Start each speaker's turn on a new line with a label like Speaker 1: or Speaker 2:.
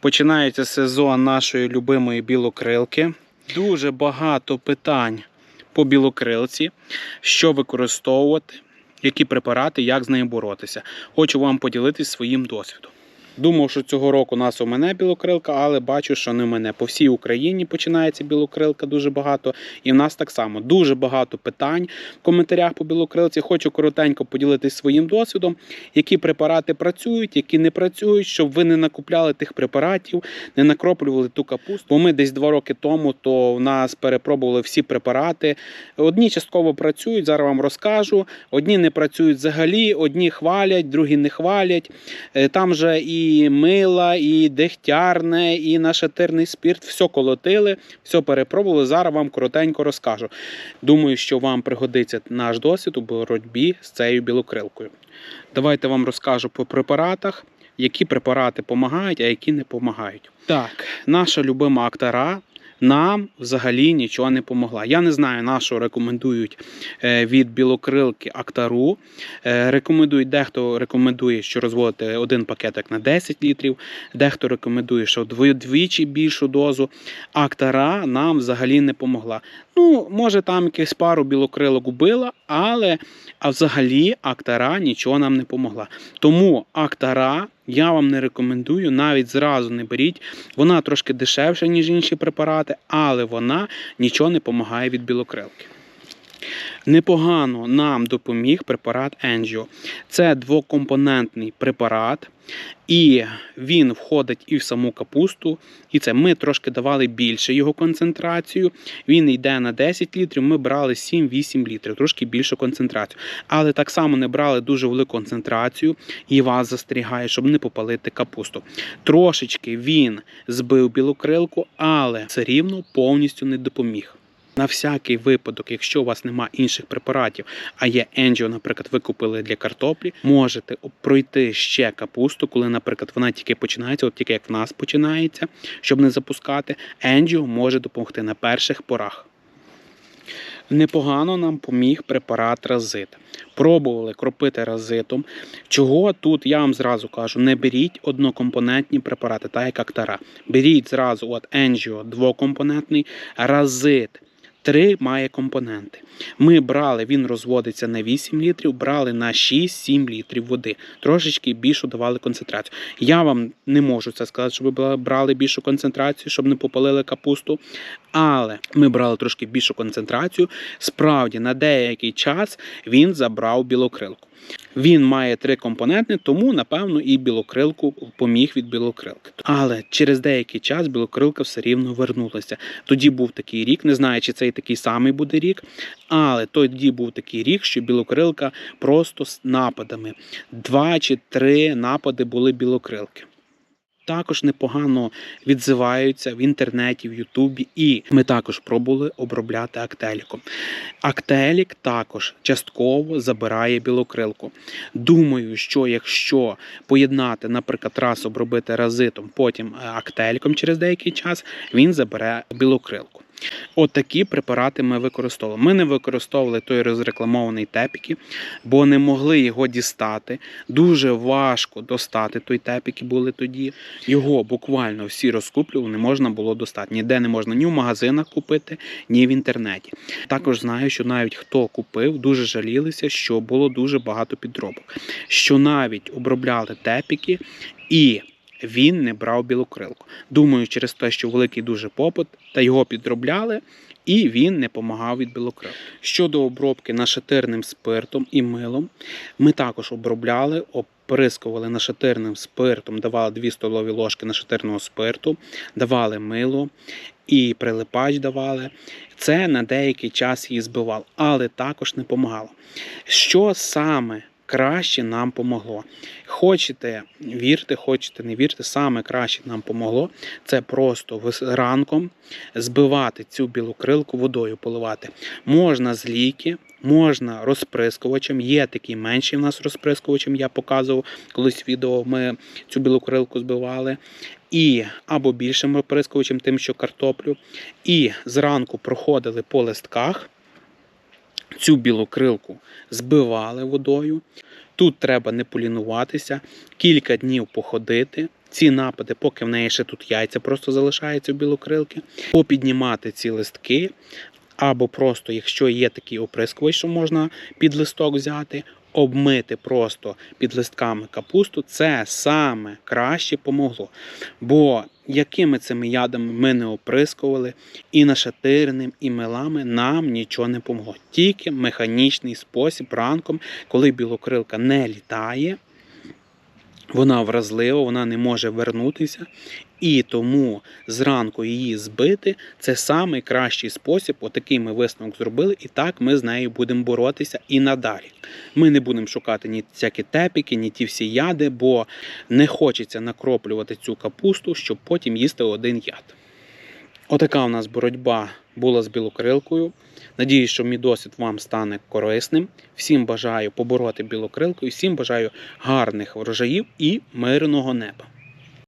Speaker 1: Починається сезон нашої любимої білокрилки. Дуже багато питань по білокрилці, що використовувати, які препарати, як з нею боротися. Хочу вам поділитися своїм досвідом. Думав, що цього року нас у мене білокрилка, але бачу, що не мене. По всій Україні починається білокрилка дуже багато. І в нас так само дуже багато питань в коментарях по білокрилці. Хочу коротенько поділитися своїм досвідом, які препарати працюють, які не працюють, щоб ви не накупляли тих препаратів, не накроплювали ту капусту. Бо ми десь два роки тому то в нас перепробували всі препарати. Одні частково працюють, зараз вам розкажу. Одні не працюють взагалі, одні хвалять, другі не хвалять. Е, Там же і мила, і дегтярне, і нашатирний спірт. Все колотили, все перепробували. Зараз вам коротенько розкажу. Думаю, що вам пригодиться наш досвід у боротьбі з цією білокрилкою. Давайте вам розкажу по препаратах, які препарати допомагають, а які не допомагають. Так, наша любима актара. Нам взагалі нічого не помогла. Я не знаю, на що рекомендують е, від білокрилки актару. Е, Рекомендують, дехто рекомендує, що розводити один пакетик на 10 літрів, дехто рекомендує, що вдвічі більшу дозу. Актара нам взагалі не помогла. Ну, може, там якихось пару білокрилок убила, але а взагалі актара нічого нам не помогла. Тому актара я вам не рекомендую, навіть зразу не беріть. Вона трошки дешевша, ніж інші препарати, але вона нічого не допомагає від білокрилки. Непогано нам допоміг препарат Angio. Це двокомпонентний препарат, і він входить і в саму капусту. І це ми трошки давали більше його концентрацію. Він йде на 10 літрів. Ми брали 7-8 літрів, трошки більшу концентрацію. Але так само не брали дуже велику концентрацію і вас застерігає, щоб не попалити капусту. Трошечки він збив білокрилку, але все рівно повністю не допоміг. На всякий випадок, якщо у вас немає інших препаратів, а є енджіо, наприклад, ви купили для картоплі, можете пройти ще капусту, коли, наприклад, вона тільки починається, от тільки як в нас починається, щоб не запускати. Енджіо може допомогти на перших порах. Непогано нам поміг препарат разит. Пробували кропити разитом. Чого тут я вам зразу кажу: не беріть однокомпонентні препарати, так як актара. Беріть зразу от Енджіо двокомпонентний, разит. Три має компоненти. Ми брали, він розводиться на 8 літрів, брали на 6-7 літрів води. Трошечки більшу давали концентрацію. Я вам не можу це сказати, щоб ви брали більшу концентрацію, щоб не попалили капусту. Але ми брали трошки більшу концентрацію. Справді, на деякий час він забрав білокрилку. Він має три компоненти, тому, напевно, і білокрилку поміг від білокрилки. Але через деякий час білокрилка все рівно вернулася. Тоді був такий рік, не знаю, чи цей такий самий буде рік, але тоді був такий рік, що білокрилка просто з нападами. Два чи три напади були білокрилки. Також непогано відзиваються в інтернеті, в Ютубі, і ми також пробували обробляти актеліком. Актелік також частково забирає білокрилку. Думаю, що якщо поєднати, наприклад, раз обробити разитом, потім е, актеліком через деякий час, він забере білокрилку. От препарати ми використовували. Ми не використовували той розрекламований тепіки, бо не могли його дістати. Дуже важко достати той тепіки були тоді. Його буквально всі розкуплювали, не можна було достати. Ніде не можна ні в магазинах купити, ні в інтернеті. Також знаю, що навіть хто купив, дуже жалілися, що було дуже багато підробок. Що навіть обробляли тепіки і він не брав білокрилку. Думаю, через те, що великий дуже попит, та його підробляли, і він не помагав від білокрилки. Щодо обробки нашатирним спиртом і милом, ми також обробляли, оприскували нашатирним спиртом, давали 2 столові ложки нашатирного спирту, давали мило і прилипач давали. Це на деякий час її збивало, але також не помагало. Що саме краще нам помогло? Хочете вірте, хочете не вірте, саме краще нам помогло це просто ранком збивати цю білокрилку водою поливати. Можна з ліки, можна розприскувачем. Є такий менший в нас розприскувачем, я показував колись відео. Ми цю білокрилку збивали. І або більшим розприскувачем, тим, що картоплю. І зранку проходили по листках. Цю білокрилку збивали водою. Тут треба не полінуватися, кілька днів походити, ці напади, поки в неї ще тут яйця просто залишаються у білокрилки, попіднімати ці листки, або просто, якщо є такий оприскувач, що можна під листок взяти, обмити просто під листками капусту, це саме краще помогло. Бо якими цими ядами ми не оприскували, і нашатирним, і мелами нам нічого не помогло. Тільки механічний спосіб ранком, коли білокрилка не літає, вона вразлива, вона не може вернутися, і тому зранку її збити це самий кращий спосіб. Отакий ми висновок зробили, і так ми з нею будемо боротися і надалі. Ми не будемо шукати ні всякі тепіки, ні ті всі яди, бо не хочеться накроплювати цю капусту, щоб потім їсти один яд. Отака у нас боротьба була з білокрилкою. Надіюсь, що мій досвід вам стане корисним. Всім бажаю побороти білокрилку і всім бажаю гарних врожаїв і мирного неба.